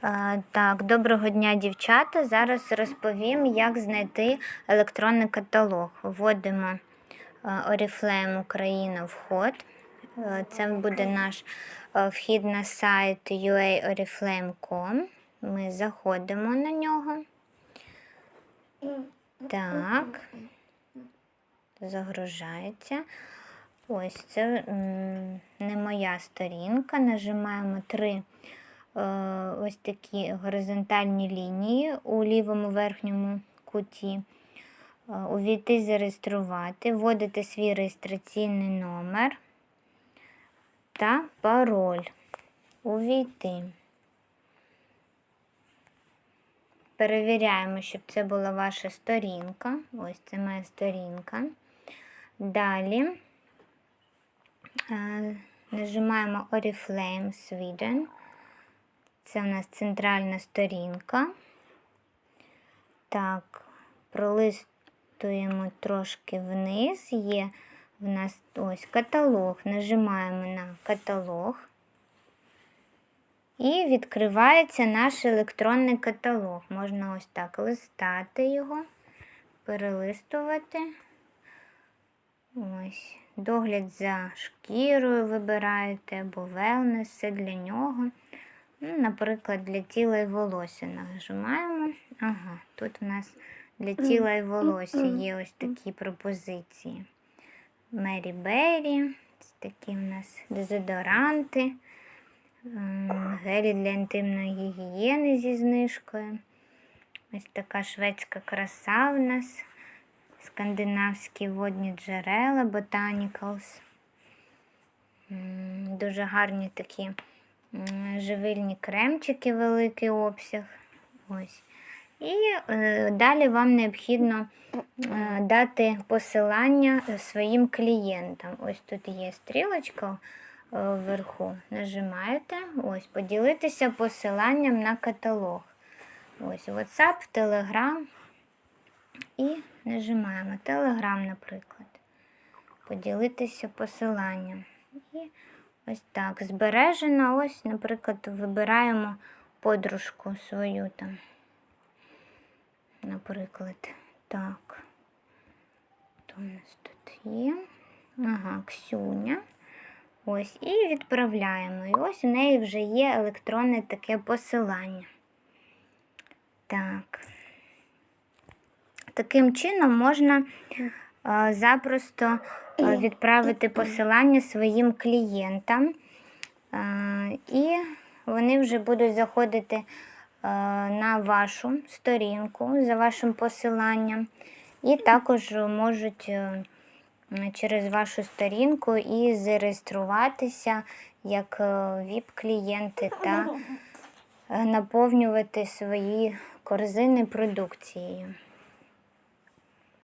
Так, доброго дня, дівчата. Зараз розповім, як знайти електронний каталог. Вводимо Oriflame Україна вход. Е, Це буде наш е, вхід на сайт uaoriflame.com. Ми заходимо на нього. Так. Загружається. Ось це не моя сторінка. Нажимаємо три ось такі горизонтальні лінії у лівому верхньому куті. Е, Увійти, зареєструвати, вводити свій реєстраційний номер та пароль. Увійти. Перевіряємо, щоб це була ваша сторінка. Ось це моя сторінка. Далі е, нажимаємо Oriflame Sweden. Це у нас центральна сторінка. Так, пролистуємо трошки вниз. Є в нас ось каталог. Нажимаємо на каталог. І відкривається наш електронний каталог. Можна ось так листати його, перелистувати. Ось. Догляд за шкірою вибираєте або wellness, все для нього. Ну, наприклад, для тіла і волосся нажимаємо. Ага, тут у нас для тіла і волосся є ось такі пропозиції. Мері Беррі, такі у нас дезодоранти, м, гелі для інтимної гігієни зі знижкою. Ось така шведська краса в нас. Скандинавські водні джерела, Botanicals. Дуже гарні такі живильні кремчики, великий обсяг. Ось. І е, далі вам необхідно е, дати посилання е, своїм клієнтам. Ось тут є стрілочка е, вверху. Нажимаєте, ось, поділитися посиланням на каталог. Ось WhatsApp, Telegram. І нажимаємо Telegram, наприклад. Поділитися посиланням. І ось так. Збережено. Ось, наприклад, вибираємо подружку свою там. Наприклад, так. Хто у нас тут є? Ага, Ксюня. Ось, і відправляємо. І ось у неї вже є електронне таке посилання. Так. Таким чином можна запросто е, відправити посилання своїм клієнтам, е, і вони вже будуть заходити е, на вашу сторінку за вашим посиланням, і також можуть е, через вашу сторінку і зареєструватися як ВІП-клієнти та е, наповнювати свої корзини продукцією.